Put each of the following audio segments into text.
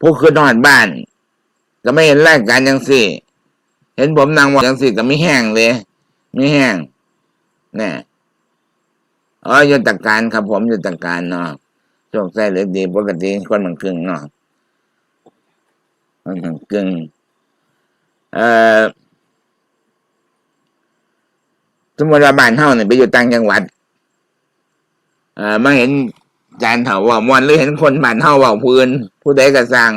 ผู้คือนอนบ้าน ก็ไม่เห็นรายการยังสี่ เห็นผมนั่งว่ายังสี่ก็ไม่แห้งเลยไม่แห้งเนี่ยอ๋อยุทธการครับผมยุทธการเนาะโชคใส่หลือดีปกติคนมันครึ่งเนาะมันครึ่งเอ่อสมมติว่าบ้านเฮาเนี่ยไปอยู่ต่างจังหวัด เอ่อมาเห็น จานเถาว่ามวนหรือเห็นคนบ้านเฮาเว่าพื้นผู้ใดก็สร้าง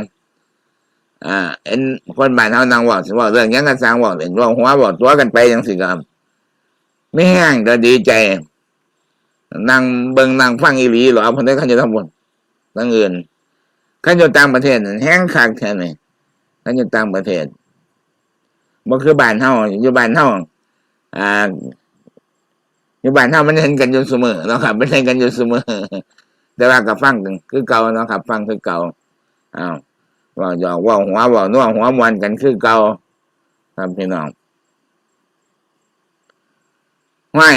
อ่าเห็นคนบ้านเฮานั่งเว่าสิเว่าเรื่องหยังก็สร้างเว่าเห็นเว่าหัวเว่าตัวกันไปจังสิครับไม่แห้งก็ดีใจนั่งเบิ่งนั่งฟังอีหลีหรอเพิ่นได้คันอยู่ทั้งหมดทั้งอื่นคันอยู่ต่างประเทศแห้งคักแท้นี่คันอยู่ต่างประเทศบ่คือบ้านเฮาอยู่บ้านเฮาอ่าอยู่บ้านเฮามันเห็นกันอยู่เสมอเนาะครับมันเห็นกันอยู่เสมอ แต่ว่าก็ฟังกันคือเก่าเนาะครับ ฟังคือเก่าอ้าวว่าหยอกว่าหัวว่านัวหัวมวนกันคือเก่าครับพี่น้องไม่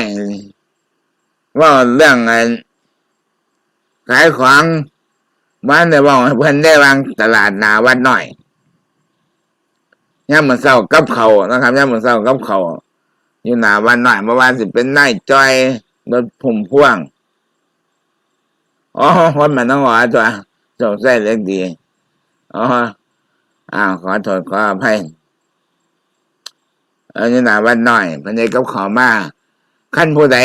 ว่าเรื่องไอ้ขายของบ้านได้บอกเพิ่อนได้วางตลาดหนาวัดหน่อยย่ามมันเศร้ากับเขานะครับย่ามมันเศร้ากับเขาอยู่หนาวันหน่อยเมื่อวานสิเป็นนายจอยรถพุ่มพ่วง อ๋อวันมันต้องหอตัวสงสัยเล็กดีอ๋ออ้าวขอโทษขออภัยเอออยู่หนาวันหน่อยเพันใดกับเขอมาขั้นผู้ใด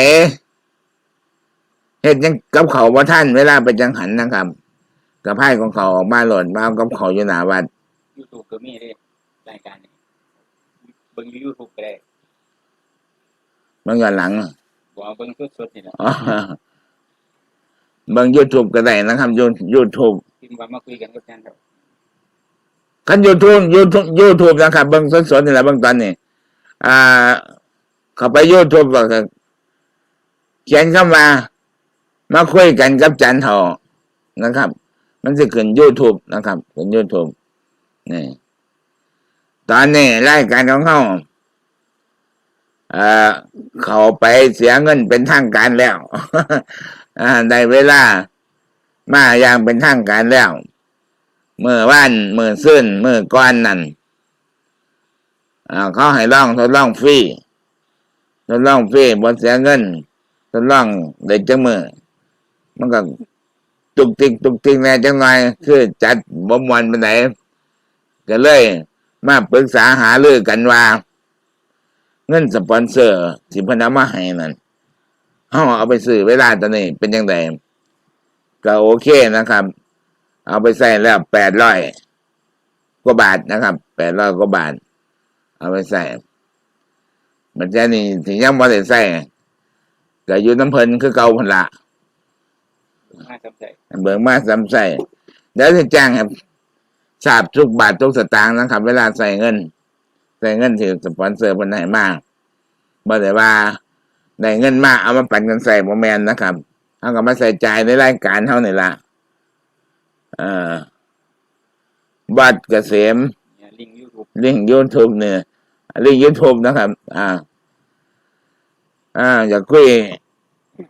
เฮ็ดยังกับเขาว่าท่านเวลาไปจังหันนะครับกับไพ่ของเขาออกมาหล่นมาเอากับเขาอยู่หนาวัดยูทูบก็มีเด้รายการนี้เบิ่งยูทูบก็ได้มันย้อนหลังบ่เอาเบิ่งสดๆนี่แหละ อ๋อเบิ่งยูทูบก็ได้นะครับยูยูทูบพิมพ์ว่ามาคุยกันกับอาจารย์ครับขันยูทูบยูทูบยูทูบนะครับเบิ่งสดๆนี่แหละเบิ่งตอนนี้อ่าเข้าไปยูทูบก็เขียนเข้ามา มาคุยกันกับจันทอนะครับ มันจะขึ้นยูทูบนะครับขึ้นยูทูบนี่ตอนนี้รายการของเขาเอ่อเขาไปเสียเงินเป็นทางการแล้ว อ่าได้เวลา มาอย่างเป็นทางการแล้วเมื่อวานเมื่อซื่นเมื่อก้อนนั่นเขาให้ลองทดลองฟรีทดลองฟรีบนเสียเงินทดลองได้จังมือมันก็ตุกติกตุกติกแน่จังไงคือจัดบ่มวันไปไหนก็เลย มาปรึกษาหารือกันว่า เงินสปอนเซอร์ที่พนามาให้นั่น เฮาเอาไปซื้อเวลาตอนนี้เป็นยังไงก็โอเคนะครับ เอาไปใส่แล้วแปดร้อยกว่าบาทนะครับแปดร้อยกว่าบาท เอาไปใส่มันจะนี่ถึงยังบ่ได้ใส่ก็อยู่น้ำเพลินคือเก่าพนละน่าสนใจเบิกมาซ้ำใส่เดี๋ยวจะแจ้งครับทราบทุกบาททุกสตางค์นะครับ เวลาใส่เงิน ใส่เงินที่สปอนเซอร์คนไหนมากบ่ได้ว่า ได้เงินมากเอามาปั่นกันใส่โมแมนนะครับเอาก็มาใส่ใจในรายการเท่านี่ละอ่อบัตรเกษมเนี่ยลิงยูทูบลิงยูทูบเนี่ยลิงยูทูบนะครับ อ่า อ่าอยากคุย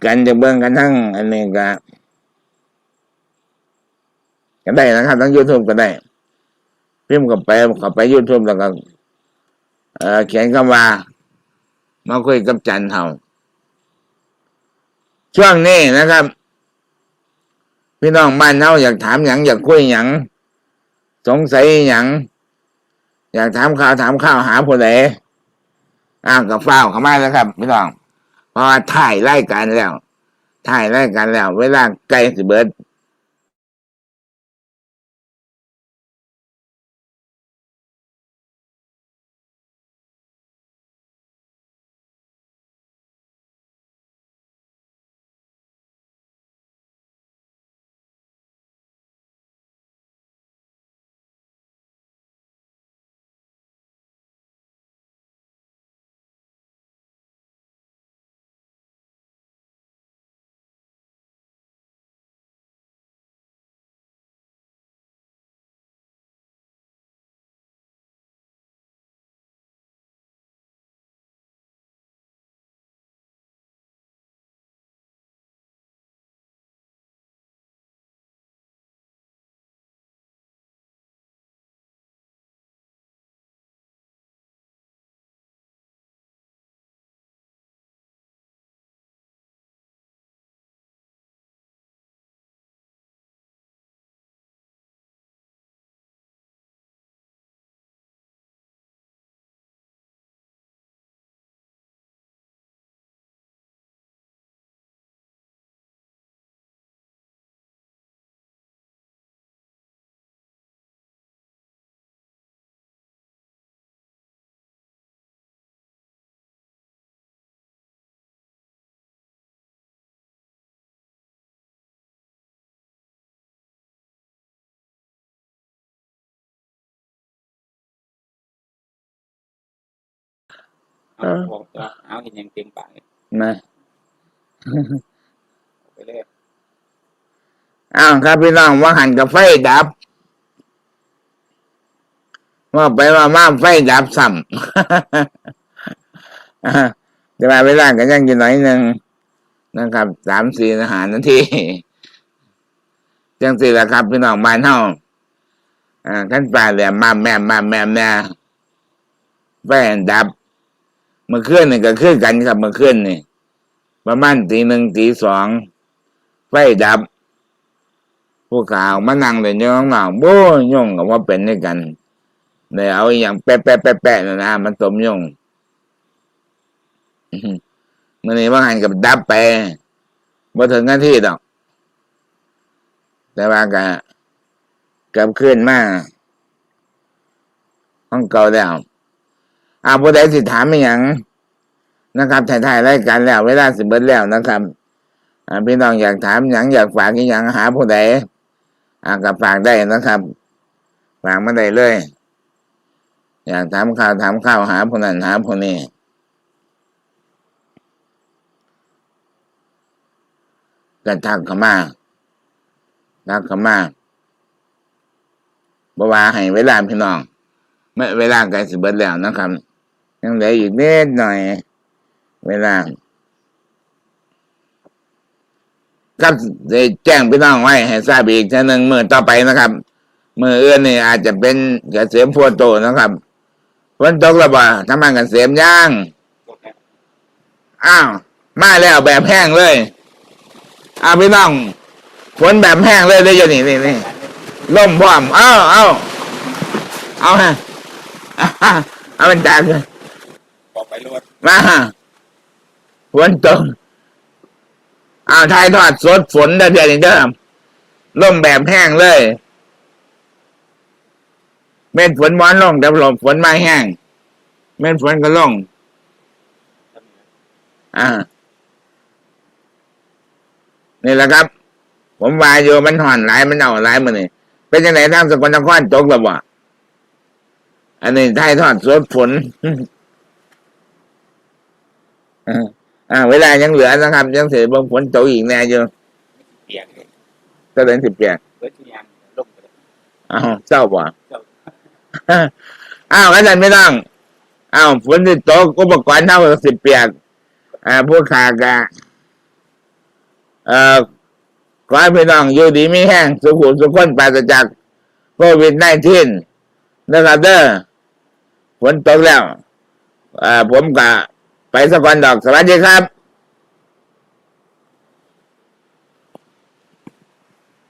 กันจะเบิ่งกันทั้งอันนี้ก็ก็ได้นะครับทั้งยูทูบก็ได้พิมพ์กับไปเข้าไปยูทูบแล้วก็เอ่อเขียนคำว่า มาคุยกับจันเฮา ช่วงนี้นะครับ พี่น้องบ้านเฮาอยากถามหยังอยากคุยหยังสงสัยหยังอยากถามข่าวถามข่าวหาผู้ใดอ้าวกับฟ้าวเข้ามาแล้วครับ พี่น้องเพราะว่าถ่ายไล่กันแล้วถ่ายไล่กันแล้ว เวลาใกล้สิเบิด เอาบอกตัวเอาเห็นยังเต็มปากเลยนะเอาไปเลยอ้าวครับพี่น้องว่าหันกับไฟดับ ว่าไปว่ามาไฟดับซ้ำอ่าแต่ว่าเวลาก็ยังอยู่หน่อยหนึ่งนะครับสามสี่อาหารนาทีจังสี่ละครับพี่น้องบ้านเฮาอ่าขั้นปลาแหลมมาแม่มมาแม่มแน่ไฟดับเมื่อคืนนี่ก็คือกันครับเมื่อคืนนี่ประมาณตีหนึ่งตีสองไฟดับ ผู้ข่าวมานั่งเลยเนี่ยงเหงโบ้ยยงกับว่าเป็นด้วยกันเลยเอาอย่างแปะแปะแปะแปะนะนะมันสมยงอื้อหือมื่อนี้ว่าหันกับดับไปบ่ถึงหน้าที่ดอก แต่ว่าก็กลับขึ้นมาห้องเก่าแล้ว อาผู้ใดสิถามอีหยังนะครับถ่ายๆรายการแล้ว เวลาสิเบิดแล้วนะครับพี่น้องอยากถามหยังอยากฝากหยังหาผู้ใดอ่าก็ฝากได้นะครับ ฝากมาได้เลย อยากถามข่าวถามข่าวหาผู้นั้นหาผู้นี้ก็ทักขมาทักขมาบว่าให้เวลาพี่น้องเมื่อเวลาใกล้สิเบิดแล้วนะครับ ยังเหลืออีกนิดหน่อย เวลาครับได้แจ้งพี่น้องไว้ให้ทราบอีกทีหนึ่งมือต่อไปนะครับ มือเอื้อนนี่อาจจะเป็นเกษมพัวโตนะครับฝนตกแล้วบ่ทำงานเกษมย่าง อ้าว มาแล้วแบบแห้งเลยอ้าวพี่น้องฝนแบบแห้งเลยเลยอยู่นี่นี่นี่ล่มพร้อม เอ้าเอ้าเอาฮะเอาเป็นจากเลย บอกไปรวดมาฝนตกอ้าวทายทอดสดฝนเด้อเดี๋ยวนี้เด้อล่มแบบแห้งเลย เม็ดฝนม้อนลงแต่ลมฝนไมาแห้ง เม็ดฝนก็ลงทำไงอ่า นี่แหละครับ ผมว่าอยู่มันห่อนหลายมันเอาหลายมันนี่เป็นยังไงทางสกลนครตกหรือเปล่าอันนี้ทายทอดสดฝน อ่าอ่า เวลายังเหลือนะครับ ยังเสียบางฝนตกอีกแน่อยู่เปียกเลยก็เลยสิบแปดเบิดทุกอย่างลงไปเลยอ้าวเศร้าป่ะเจ้าอ้าวอาจารย์ไม่ต้องอ้าวฝนที่ตกอุปกรณ์เท่ากับสิบเปียก อ่าพวกขากะเอ่อขอให้พี่น้องอยู่ดีไม่แห้งสุขุมสุขคนปราศจากโควิดไนทีนนะครับเด้อฝนตกแล้วอ่าผมกะ ไปสกอนดอกสวัสดีครับ